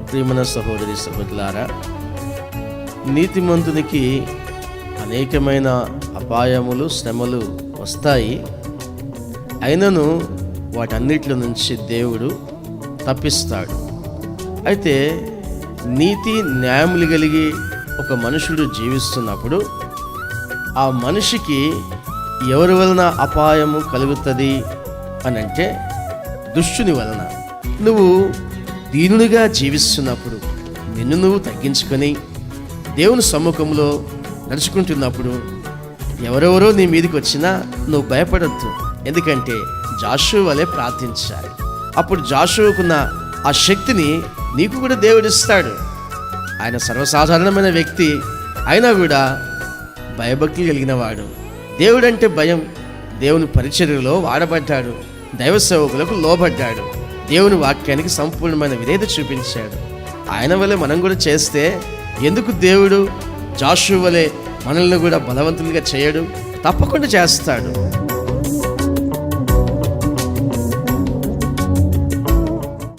ప్రియమైన సహోదరి సహోదరులారా నీతిమంతునికి అనేకమైన అపాయములు శ్రమలు వస్తాయి. అయినను వాటన్నిటి నుంచి దేవుడు తప్పిస్తాడు. అయితే నీతి న్యాయములు కలిగి ఒక మనుషుడు జీవిస్తున్నప్పుడు ఆ మనిషికి ఎవరి వలన అపాయము కలుగుతుంది అని అంటే దుష్టుని వలన. నువ్వు దీనునిగా జీవిస్తున్నప్పుడు నిన్ను నువ్వు తగ్గించుకొని దేవుని సమ్ముఖంలో నడుచుకుంటున్నప్పుడు ఎవరెవరో నీ మీదకి వచ్చినా నువ్వు భయపడద్దు. ఎందుకంటే జాషు వలె ప్రార్థించాలి. అప్పుడు జాషువుకున్న ఆ శక్తిని నీకు కూడా దేవుడిస్తాడు. ఆయన సర్వసాధారణమైన వ్యక్తి అయినా కూడా భయభక్తి కలిగినవాడు. దేవుడంటే భయం దేవుని పరిచర్యలో వాడబడ్డాడు. దైవ సేవకులకు లోబడ్డాడు. దేవుని వాక్యానికి సంపూర్ణమైన విధేయత చూపించాడు. ఆయన వలె మనం కూడా చేస్తే ఎందుకు దేవుడు జాషు వలె మనల్ని కూడా బలవంతులుగా చేయడు? తప్పకుండా చేస్తాడు.